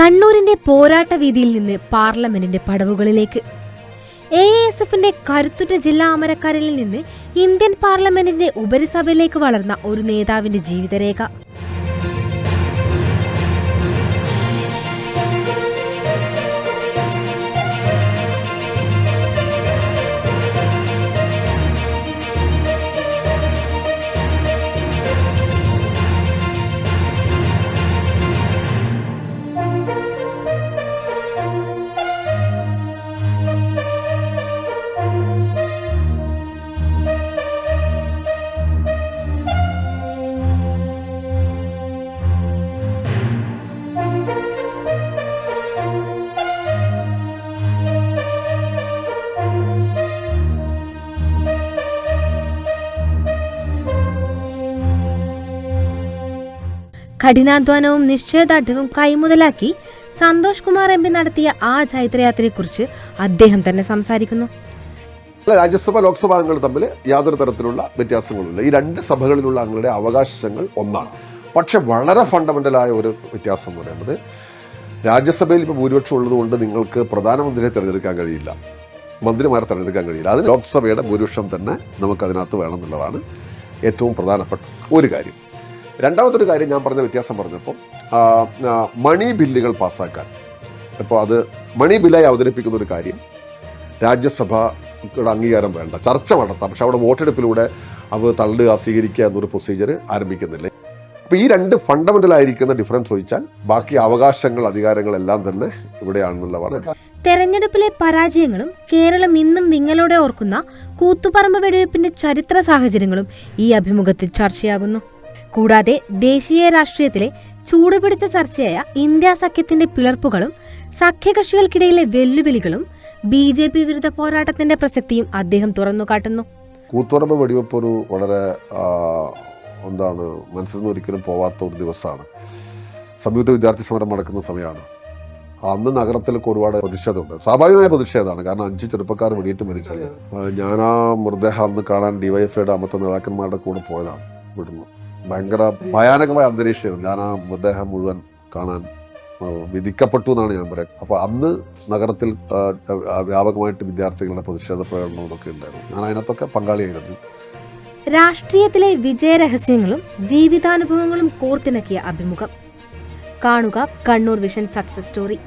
കണ്ണൂരിന്റെ പോരാട്ട വീതിയിൽ നിന്ന് പാർലമെന്റിന്റെ പടവുകളിലേക്ക്. എ എസ് എഫിന്റെ കരുത്തുറ്റ ജില്ലാ അമരക്കാരിൽ നിന്ന് ഇന്ത്യൻ പാർലമെന്റിന്റെ ഉപരിസഭയിലേക്ക് വളർന്ന ഒരു നേതാവിന്റെ ജീവിതരേഖ. കഠിനാധ്വാനവും നിശ്ചയദാർഢ്യവും കൈമുതലാക്കി സന്തോഷ് കുമാർ എം പി നടത്തിയ ആ ചൈത്രയാത്രയെക്കുറിച്ച് അദ്ദേഹം തന്നെ സംസാരിക്കുന്നു. രാജ്യസഭ ലോക്സഭ അംഗങ്ങൾ തമ്മിൽ യാതൊരു തരത്തിലുള്ള വ്യത്യാസങ്ങളുമില്ല. ഈ രണ്ട് സഭകളിലുള്ള അംഗങ്ങളുടെ അവകാശങ്ങൾ ഒന്നാണ്. പക്ഷെ വളരെ ഫണ്ടമെന്റലായ ഒരു വ്യത്യാസം എന്ന് പറയുന്നത് രാജ്യസഭയിൽ ഇപ്പോൾ ഭൂരിപക്ഷം ഉള്ളതുകൊണ്ട് നിങ്ങൾക്ക് പ്രധാനമന്ത്രിയെ തിരഞ്ഞെടുക്കാൻ കഴിയില്ല. മന്ത്രിമാരെ തിരഞ്ഞെടുക്കാൻ കഴിയില്ല. അത് ലോക്സഭയുടെ ഭൂരിപക്ഷം തന്നെ നമുക്ക് അതിനകത്ത് വേണമെന്നുള്ളതാണ് ഏറ്റവും പ്രധാനപ്പെട്ട ഒരു കാര്യം. രണ്ടാമത്തെ ഒരു കാര്യം ഞാൻ പറഞ്ഞ വ്യത്യാസം പറഞ്ഞപ്പോൾ മണി ബില്ലുകൾ പാസ്സാക്കാൻ. അപ്പോൾ അത് മണി ബില്ലായി അവതരിപ്പിക്കുന്ന ഒരു കാര്യം രാജ്യസഭയുടെ അംഗീകാരം വേണ്ട. ചർച്ച നടത്താം. പക്ഷെ അവിടെ വോട്ടെടുപ്പിലൂടെ അത് തള്ളുക സ്വീകരിക്കുക എന്നൊരു പ്രൊസീജിയർ ആരംഭിക്കുന്നില്ല. അപ്പോൾ ഈ രണ്ട് ഫണ്ടമെന്റൽ ആയിരിക്കുന്ന ഡിഫറൻസ് ചോദിച്ചാൽ ബാക്കി അവകാശങ്ങൾ അധികാരങ്ങളെല്ലാം തന്നെ ഇവിടെയാണെന്നുള്ളതാണ്. തെരഞ്ഞെടുപ്പിലെ പരാജയങ്ങളും കേരളം ഇന്നും വിങ്ങലോടെ ഓർക്കുന്ന കൂത്തുപറമ്പ് വെടിവയ്പ്പിന്റെ ചരിത്ര സാഹചര്യങ്ങളും ഈ അഭിമുഖത്തിൽ ചർച്ചയാകുന്നു. കൂടാതെ ദേശീയ രാഷ്ട്രീയത്തിലെ ചൂടുപിടിച്ച ചർച്ചയായ ഇന്ത്യ സഖ്യത്തിന്റെ പിളർപ്പുകളും സഖ്യകക്ഷികൾക്കിടയിലെ വെല്ലുവിളികളും ബി ജെ പി വിരുദ്ധ പോരാട്ടത്തിന്റെ പ്രസക്തിയും അദ്ദേഹം തുറന്നുകാട്ടുന്നു കൂത്തുറമ്പ് വെടിവെപ്പ് ഒരു വളരെ എന്താണ് മനസ്സിൽ നിന്ന് ഒരിക്കലും പോവാത്ത ഒരു ദിവസമാണ്. സംയുക്ത വിദ്യാർത്ഥി സമരം നടക്കുന്ന സമയമാണ്. അന്ന് നഗരത്തിലൊക്കെ ഒരുപാട് പ്രതിഷേധമുണ്ട് സ്വാഭാവികമായ പ്രതിഷേധമാണ് കാരണം അഞ്ച് ചെറുപ്പക്കാർ വെടിയേറ്റ് മരിച്ചത്. ഞാൻ ആ മൃതദേഹം അന്ന് കാണാൻ ഡിവൈഎഫ്ഐയുടെ അമത്ത നേതാക്കന്മാരുടെ കൂടെ പോയതാണ് ഇവിടുന്ന്. ഭയങ്കര ഭയാനകമായ അന്തരീക്ഷമായിരുന്നു. ഞാൻ ആ മൃതദേഹം മുഴുവൻ കാണാൻ വിധിക്കപ്പെട്ടു എന്നാണ് ഞാൻ പറയുക. അപ്പോൾ അന്ന് നഗരത്തിൽ വ്യാപകമായിട്ട് വിദ്യാർത്ഥികളുടെ പ്രതിഷേധ പ്രകടനങ്ങളൊക്കെ ഉണ്ടായിരുന്നു. ഞാൻ അതിനകത്തൊക്കെ പങ്കാളിയായിരുന്നു. രാഷ്ട്രീയത്തിലെ വിജയരഹസ്യങ്ങളും ജീവിതാനുഭവങ്ങളും കോർത്തിണക്കിയ അഭിമുഖം. കാണുക കണ്ണൂർ വിഷൻ സക്സസ് സ്റ്റോറി.